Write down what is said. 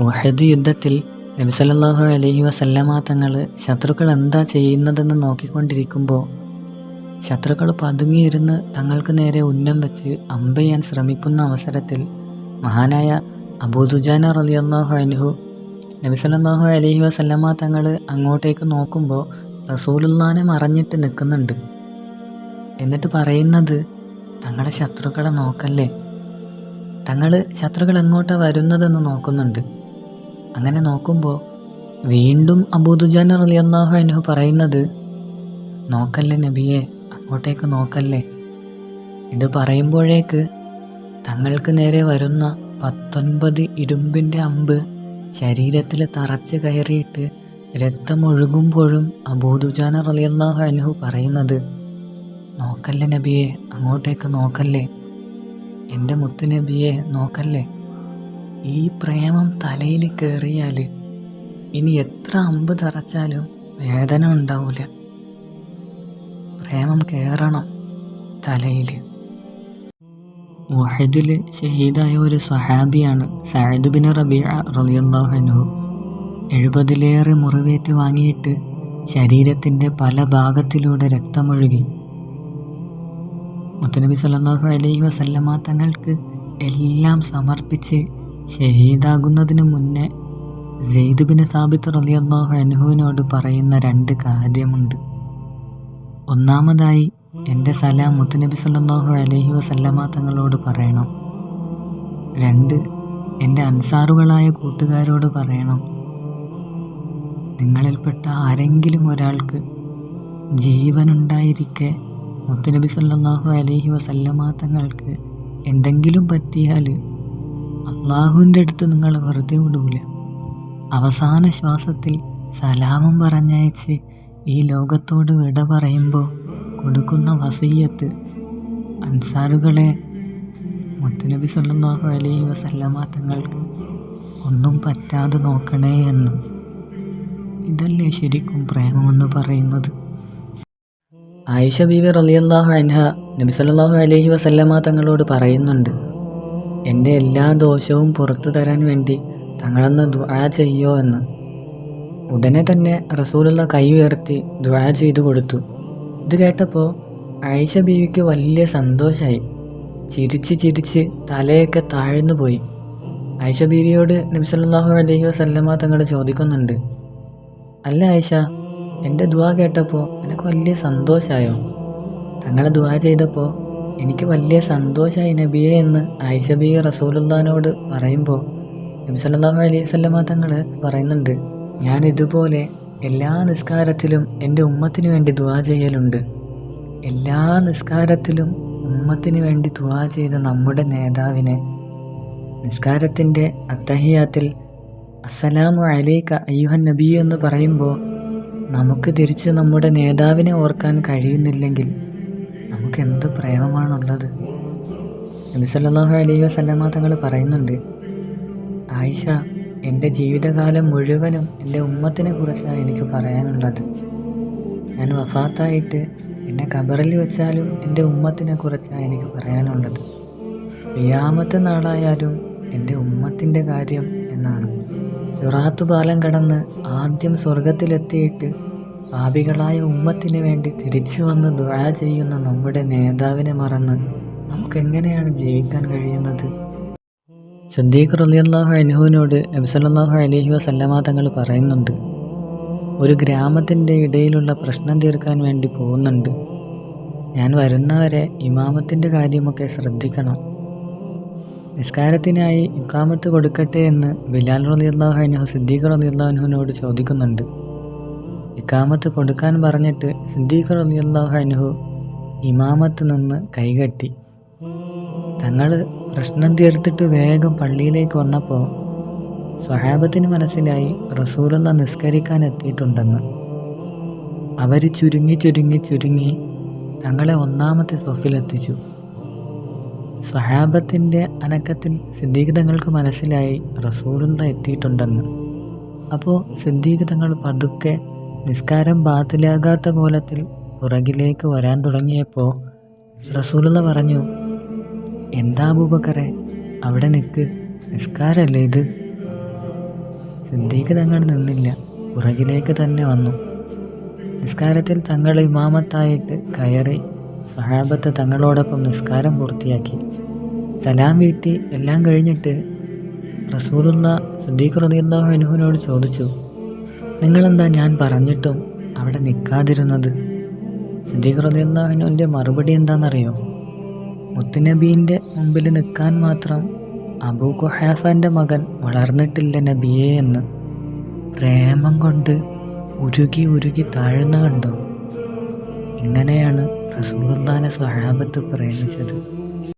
ഉഹദ് യുദ്ധത്തിൽ നബി അലഹി വസല്ലമ തങ്ങൾ ശത്രുക്കൾ എന്താ ചെയ്യുന്നതെന്ന് നോക്കിക്കൊണ്ടിരിക്കുമ്പോൾ ശത്രുക്കൾ പതുങ്ങിയിരുന്ന് തങ്ങൾക്ക് നേരെ ഉന്നം വെച്ച് അമ്പെയ്യാൻ ശ്രമിക്കുന്ന അവസരത്തിൽ മഹാനായ അബൂദുജാന റളിയല്ലാഹു അൻഹു നബി അലഹി അലൈഹി വസല്ലമ തങ്ങൾ അങ്ങോട്ടേക്ക് നോക്കുമ്പോൾ റസൂലുല്ലാനെ മറഞ്ഞിട്ട് നിൽക്കുന്നുണ്ട്. എന്നിട്ട് പറയുന്നത് തങ്ങളുടെ ശത്രുക്കളെ നോക്കല്ലേ? തങ്ങൾ ശത്രുക്കൾ എങ്ങോട്ടാണ് വരുന്നതെന്ന് നോക്കുന്നുണ്ട്. അങ്ങനെ നോക്കുമ്പോൾ വീണ്ടും അബൂദുജാൻ റളിയല്ലാഹു അൻഹു പറയുന്നത് നോക്കല്ലേ നബിയെ അങ്ങോട്ടേക്ക് നോക്കല്ലേ? ഇത് പറയുമ്പോഴേക്ക് തങ്ങൾക്ക് നേരെ വരുന്ന പത്തൊൻപത് ഇരുമ്പിന്റെ അമ്പ് ശരീരത്തിൽ തറച്ച് കയറിയിട്ട് രക്തമൊഴുകുമ്പോഴും അബൂദുജാന റളിയല്ലാഹു അൻഹു പറയുന്നത് നോക്കല്ലേ നബിയെ അങ്ങോട്ടേക്ക് നോക്കല്ലേ? എന്റെ മുത്ത് നബിയെ നോക്കല്ലേ? ഈ പ്രേമം തലയിൽ കയറിയാൽ ഇനി എത്ര അമ്പ് തറച്ചാലും വേദന ഉണ്ടാവില്ല പ്രേമം കയറണം തലയിൽ. വഹദിൽ ഷഹീദായ ഒരു സഹാബിയാണ് സഅദ് ബിൻ റളിയല്ലാഹു അൻഹു. എഴുപതിലേറെ മുറിവേറ്റ് വാങ്ങിയിട്ട് ശരീരത്തിന്റെ പല ഭാഗത്തിലൂടെ രക്തമൊഴുകി. മുത്തനബി സല്ലാഹു അലൈഹി വസല്ലമ തങ്ങൾക്ക് എല്ലാം സമർപ്പിച്ച് ഷഹീദാകുന്നതിന് മുന്നേ സെയ്ദ് സാബിത്ത് റലിയല്ലാഹു അൻഹുവിനോട് പറയുന്ന രണ്ട് കാര്യമുണ്ട്. ഒന്നാമതായി എന്റെ സലാം മുത്തുനബി സല്ലല്ലാഹു അലൈഹി വസല്ലമ തങ്ങളോട് പറയണം. രണ്ട് എന്റെ അൻസാറുകളായ കൂട്ടുകാരോട് പറയണം. നിങ്ങളിൽപ്പെട്ട ആരെങ്കിലും ഒരാൾക്ക് ജീവനുണ്ടായിരിക്കെ മുത്തുനബി സല്ലല്ലാഹു അലൈഹി വസല്ലമ തങ്ങൾക്ക് എന്തെങ്കിലും പറ്റിയാൽ അള്ളാഹുവിന്റെ അടുത്ത് നിങ്ങളെ വെറുതെ വിടൂല. അവസാന ശ്വാസത്തിൽ സലാമും പറഞ്ഞയച്ച് ഈ ലോകത്തോട് വിട പറയുമ്പോൾ കൊടുക്കുന്ന വസീയത്ത് അൻസാറുകളെ മുത്തുനബി സല്ലല്ലാഹു അലൈഹി വസല്ലമ തങ്ങൾക്ക് ഒന്നും പറ്റാതെ നോക്കണേ എന്ന്. ഇതല്ലേ ശരിക്കും പ്രേമമെന്ന് പറയുന്നത്. ആയിഷ ബീവി റളിയല്ലാഹു അൻഹ നബി സല്ലല്ലാഹു അലൈഹി വസല്ലമ തങ്ങളോട് പറയുന്നുണ്ട് എന്റെ എല്ലാ ദോഷവും പുറത്തു തരാൻ വേണ്ടി തങ്ങളൊന്ന് ദുആ ചെയ്യോ എന്ന്. ഉടനെ തന്നെ റസൂലുള്ള കൈ ഉയർത്തി ദുആ ചെയ്തു കൊടുത്തു. ഇത് കേട്ടപ്പോൾ ആയിഷ ബീവിക്ക് വലിയ സന്തോഷമായി ചിരിച്ച് ചിരിച്ച് തലയൊക്കെ താഴ്ന്നു പോയി. ആയിഷ ബീവിയോട് നബി അലഹി അലൈഹി വസല്ലമ തങ്ങൾ ചോദിക്കുന്നുണ്ട് അല്ല ആയിഷ എന്റെ ദുആ കേട്ടപ്പോൾ എനിക്ക് വലിയ സന്തോഷമായോ തങ്ങളെ ദുആ ചെയ്തപ്പോൾ എനിക്ക് വലിയ സന്തോഷമായി നബിയെ എന്ന് ആയിഷ ബി റസൂലുള്ളാനോട് പറയുമ്പോൾ നബി സല്ലല്ലാഹു അലൈഹി തങ്ങൾ പറയുന്നുണ്ട് ഞാൻ ഇതുപോലെ എല്ലാ നിസ്കാരത്തിലും എന്റെ ഉമ്മത്തിന് വേണ്ടി ദുവാ ചെയ്യലുണ്ട്. എല്ലാ നിസ്കാരത്തിലും ഉമ്മത്തിന് വേണ്ടി ദുവാ ചെയ്ത നമ്മുടെ നേതാവിനെ നിസ്കാരത്തിന്റെ അത്തഹിയാത്തിൽ അസ്സലാമു അലൈക്ക അയ്യുഹൻ നബി എന്ന് പറയുമ്പോൾ നമുക്ക് തിരിച്ച് നമ്മുടെ നേതാവിനെ ഓർക്കാൻ കഴിയുന്നില്ലെങ്കിൽ നമുക്ക് എന്ത് പ്രേമമാണുള്ളത്? നബി സല്ലല്ലാഹു അലൈഹി വസല്ലമ തങ്ങൾ പറയുന്നുണ്ട് ആയിഷ എന്റെ ജീവിതകാലം മുഴുവനും എന്റെ ഉമ്മത്തിനെ കുറിച്ചാണ് എനിക്ക് പറയാനുള്ളത്. ഞാൻ വഫാത്തായിട്ട് എന്നെ കബറിൽ വെച്ചാലും എന്റെ ഉമ്മത്തിനെ കുറിച്ചാണ് എനിക്ക് പറയാനുള്ളത്. വിയാമത്തെ നാളായാലും എന്റെ ഉമ്മത്തിന്റെ കാര്യം എന്നാണ്. സിറാത്തു പാലം കടന്ന് ആദ്യം സ്വർഗത്തിലെത്തിയിട്ട് പാപികളായ ഉമ്മത്തിന് വേണ്ടി തിരിച്ചു വന്ന് ദുആ ചെയ്യുന്ന നമ്മുടെ നേതാവിനെ മറന്ന് നമുക്കെങ്ങനെയാണ് ജീവിക്കാൻ കഴിയുന്നത്? സദ്ദീഖ് റളിയല്ലാഹു അനുഹുവിനോട് നബി സല്ലല്ലാഹു അലൈഹി വസല്ലമ തങ്ങൾ പറയുന്നുണ്ട് ഒരു ഗ്രാമത്തിന്റെ ഇടയിലുള്ള പ്രശ്നം തീർക്കാൻ വേണ്ടി പോകുന്നുണ്ട്. ഞാൻ വരുന്നവരെ ഇമാമത്തിന്റെ കാര്യമൊക്കെ ശ്രദ്ധിക്കണം. നിസ്കാരത്തിനായി ഇക്കാമത്ത് കൊടുക്കട്ടെ എന്ന് ബിലാൽ റളിയല്ലാഹു അനുഹു സിദ്ദീഖ് റളിയല്ലാഹു അൻഹുവിനോട് ചോദിക്കുന്നുണ്ട്. ഇക്കാമത്ത് കൊടുക്കാൻ പറഞ്ഞിട്ട് സിദ്ദീഖ് റളിയല്ലാഹു അനുഹു ഇമാമത്ത് നിന്ന് കൈകട്ടി. തങ്ങൾ പ്രശ്നം തീർത്തിട്ട് വേഗം പള്ളിയിലേക്ക് വന്നപ്പോൾ സ്വഹാബത്തിന് മനസ്സിലായി റസൂലുള്ള നിസ്കരിക്കാൻ എത്തിയിട്ടുണ്ടെന്ന്. അവർ ചുരുങ്ങി ചുരുങ്ങി ചുരുങ്ങി തങ്ങളെ ഒന്നാമത്തെ സൊഫിലെത്തിച്ചു സ്വഹാബത്തിന്റെ അനക്കത്തിൽ സിദ്ദീഖ് തങ്ങൾക്ക് മനസ്സിലായി റസൂലുള്ള എത്തിയിട്ടുണ്ടെന്ന്. അപ്പോൾ സിദ്ദീഖ് തങ്ങൾ പതുക്കെ നിസ്കാരം ബാത്തിലാകാത്ത കോലത്തിൽ പുറകിലേക്ക് വരാൻ തുടങ്ങിയപ്പോൾ റസൂലുള്ള പറഞ്ഞു എന്താ അബൂബക്കറെ അവിടെ നിൽക്ക് നിസ്കാരമല്ലേ ഇത്? സിദ്ദീഖ് തങ്ങൾ നിന്നില്ല. പുറകിലേക്ക് തന്നെ വന്നു. നിസ്കാരത്തിൽ തങ്ങൾ ഇമാമത്തായിട്ട് കയറി സഹാബത്ത് തങ്ങളോടൊപ്പം നിസ്കാരം പൂർത്തിയാക്കി. സലാം വീട്ടി എല്ലാം കഴിഞ്ഞിട്ട് റസൂലുള്ള സിദ്ദീഖ് റളിയല്ലാഹു അൻഹുവിനോട് ചോദിച്ചു നിങ്ങളെന്താ ഞാൻ പറഞ്ഞിട്ടും അവിടെ നിൽക്കാതിരുന്നത് സിദ്ദീഖ് മറുപടി എന്താണെന്നറിയോ മുത്തുനബീന്റെ മുമ്പിൽ നിൽക്കാൻ മാത്രം അബൂ ഖുഹാഫാന്റെ മകൻ വളർന്നിട്ടില്ല നബിയെ എന്ന് പ്രേമം കൊണ്ട് ഉരുകി ഉരുകി താഴ്ന്ന കണ്ടോ ഇങ്ങനെയാണ് റസൂലുള്ളാനെ സ്വഹാബത്ത് പ്രേമിച്ചത്.